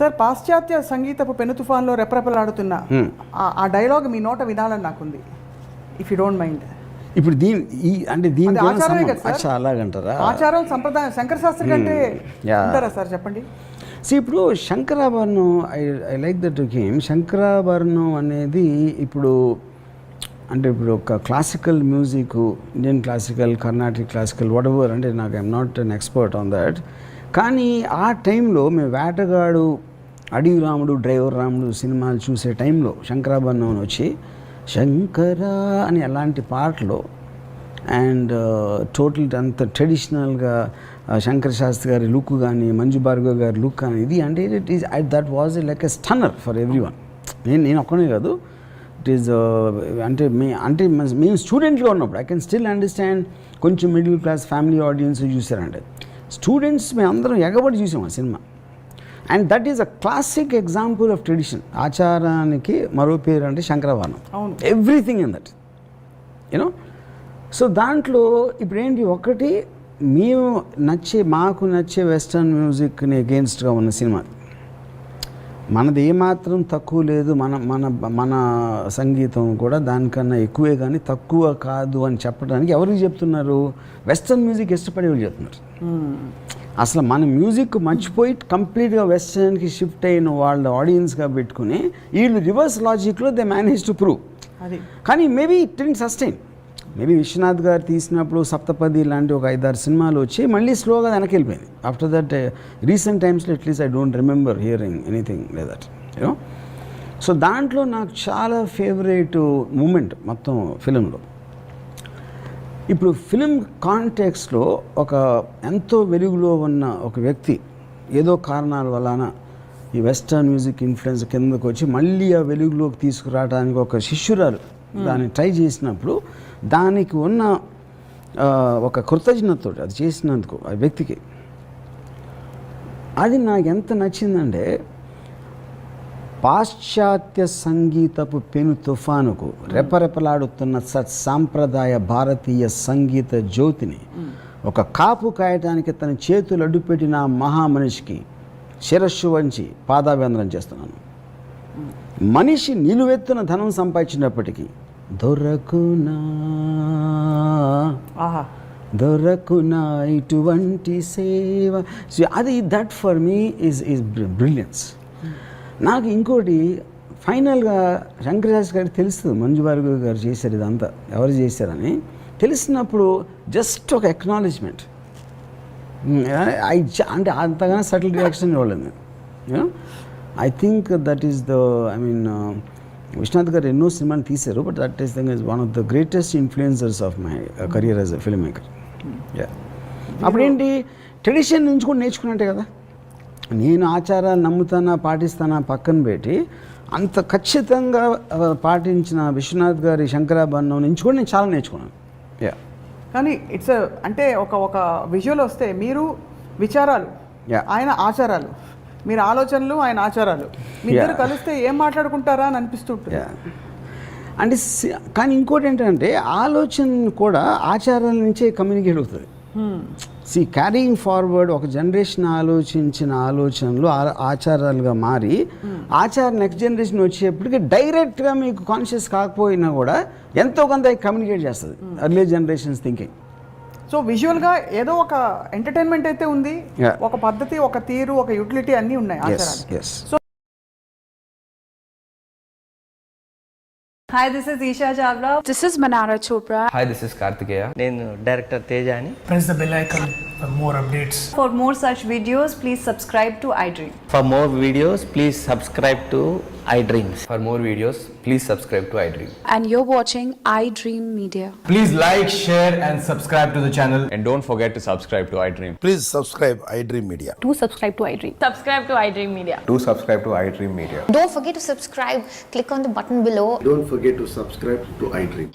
Sir పాశ్చాత్య సంగీతపు పెను తుఫాన్లో రెపరెపలాడుతున్న ఆ- డైలాగ్ మీ నోట వినాలని నాకుంది ఇఫ్ యూ డోంట్ మైండ్ ఇప్పుడు దీని ఈ అంటే దీని అలాగంటారా? ఆచారం సంప్రదాయం శంకర శాస్త్రి కంటే. ఉంటారా సార్ చెప్పండి? సో ఇప్పుడు Shankarabharanam I I like that game Shankarabharanam అనేది ఇప్పుడు అంటే ఇప్పుడు ఒక classical music Indian classical Carnatic classical whatever అంటే నాకు I'm not an expert on that కానీ ఆ టైంలో మేము వేటగాడు అడవి రాముడు డ్రైవర్ రాముడు సినిమాలు చూసే టైంలో శంకరాభరణం వచ్చి శంకర అని అలాంటి పాటలు అండ్ టోటల్ అంత ట్రెడిషనల్గా శంకర శాస్త్రి గారి లుక్ కానీ మంజు భార్గవ్ గారి లుక్ కానీ ఇది అంటే it is that was like a stunner for everyone నేను నేను ఒక్కనే కాదు. ఇట్ ఈస్ uh, అంటే మే అంటే మేము స్టూడెంట్గా ఉన్నప్పుడు ఐ కెన్ స్టిల్ అండర్స్టాండ్ కొంచెం మిడిల్ క్లాస్ ఫ్యామిలీ ఆడియన్స్ చూసారంటే. స్టూడెంట్స్ మేము అందరం ఎగబడి చూసాం ఆ cinema. And that is a classic example of tradition ఆచారానికి మరో పేరు అంటే శంకరవర్ణం. అవును. Everything in that you know so దాంట్లో ఇప్పుడు ఏంటి ఒకటి మేము నచ్చే మాకు నచ్చే వెస్టర్న్ మ్యూజిక్ని అగేన్స్ట్గా ఉన్న సినిమా మనది ఏమాత్రం తక్కువ లేదు మన మన మన సంగీతం కూడా దానికన్నా ఎక్కువే కానీ తక్కువ కాదు అని చెప్పడానికి ఎవరికి చెప్తున్నారు? వెస్టర్న్ మ్యూజిక్ ఇష్టపడే వాళ్ళు చెప్తున్నారు. అసలు మన మ్యూజిక్ మర్చిపోయి కంప్లీట్గా వెస్టర్న్కి షిఫ్ట్ అయిన వాళ్ళ ఆడియన్స్గా పెట్టుకుని వీళ్ళు రివర్స్ లాజిక్లో దే మేనేజ్ టు ప్రూవ్. అది. కానీ maybe it sustain. Maybe Vishwanath garu తీసినప్పుడు సప్తపది లాంటి ఒక ఐదారు సినిమాలు వచ్చి మళ్ళీ స్లోగా వెనక్కి వెళ్ళిపోయింది ఆఫ్టర్ దట్ రీసెంట్ టైమ్స్లో at least I don't remember hearing anything లేదట్ you know so దాంట్లో నాకు చాలా ఫేవరెట్ మూమెంట్ మొత్తం ఫిలింలో ఇప్పుడు ఫిలిం కాంటెక్స్లో ఒక ఎంతో వెలుగులో ఉన్న ఒక వ్యక్తి ఏదో కారణాల వలన ఈ వెస్టర్న్ మ్యూజిక్ ఇన్ఫ్లుయెన్స్ కిందకు వచ్చి మళ్ళీ ఆ వెలుగులోకి తీసుకురావడానికి ఒక శిష్యురాలు దాన్ని ట్రై చేసినప్పుడు దానికి ఉన్న ఒక కృతజ్ఞతతో అది చేసినందుకు ఆ వ్యక్తికి. అది నాకు ఎంత నచ్చిందంటే పాశ్చాత్య సంగీతపు పెను తుఫానుకు రెపరెపలాడుతున్న సత్ సాంప్రదాయ భారతీయ సంగీత జ్యోతిని ఒక కాపు కాయటానికి తన చేతులు అడ్డుపెట్టిన మహామనిషికి శిరస్సు వంచి పాదాభ్యందనం చేస్తున్నాను. మనిషి నిలువెత్తున ధనం సంపాదించినప్పటికీ దొరకునా? ఆహా. దొరకునా ఇటువంటి సేవ? అది that for me is is brilliance నాకు ఇంకోటి ఫైనల్గా శంకరశాస్త్రి గారికి తెలుస్తుంది మంజు భార్గవ్ గారు చేశారు ఇదంతా. ఎవరు చేశారని? తెలిసినప్పుడు జస్ట్ ఒక ఎక్నాలజ్మెంట్ ఐ అంటే అంతగా సటిల్ రియాక్షన్ ఇవ్వలేదు I think that is the I mean Vishwanath garu ఎన్నో సినిమాలు తీశారు but that is thing is one of the greatest influencers of my career as a filmmaker అప్పుడేంటి ట్రెడిషన్ నుంచి కూడా నేర్చుకున్నట్టే కదా. నేను ఆచారాలు నమ్ముతానా పాటిస్తానా పక్కన పెట్టి అంత ఖచ్చితంగా పాటించిన విశ్వనాథ్ గారి శంకరాభరణం నుంచి కూడా నేను చాలా నేర్చుకున్నాను. యా కానీ ఇట్స్ అంటే ఒక ఒక విజువల్ వస్తే మీరు విచారాలు. ఆయన ఆచారాలు. మీరు ఆలోచనలు ఆయన ఆచారాలు. మీ ఇద్దరు. కలిస్తే ఏం మాట్లాడుకుంటారా అని అనిపిస్తుంటుంది అంటే కానీ ఇంకోటి ఏంటంటే ఆలోచన కూడా ఆచారాల నుంచే కమ్యూనికేట్ అవుతుంది. సి క్యారీయింగ్ ఫార్వర్డ్ ఒక జనరేషన్ ఆలోచించిన ఆలోచనలు ఆచారాలుగా మారి ఆచార నెక్స్ట్ జనరేషన్ వచ్చేప్పటికి డైరెక్ట్గా మీకు కాన్షియస్ కాకపోయినా కూడా ఎంతో కొంత కమ్యూనికేట్ చేస్తుంది. అర్లీ జనరేషన్స్ థింకింగ్ సో విజువల్గా ఏదో ఒక ఎంటర్టైన్మెంట్ అయితే ఉంది. ఒక పద్ధతి ఒక తీరు ఒక యూటిలిటీ అన్నీ ఉన్నాయి yes Hi, this is Isha Chavla. This is Manara Chopra. Hi this is Karthikeya నేను డైరెక్టర్ తేజ అని press the bell icon for more updates. For more such videos, please subscribe to iDream. For more videos please subscribe to For more videos, please subscribe to I Dream. And you're watching I Dream Media. Please like, share, and subscribe to the channel. And don't forget to subscribe to I Dream. Please subscribe I Dream Media. Do subscribe to I Dream. Subscribe to I Dream Media. Do subscribe to I Dream Media. Don't forget to subscribe. Click on the button below. Don't forget to subscribe to I Dream.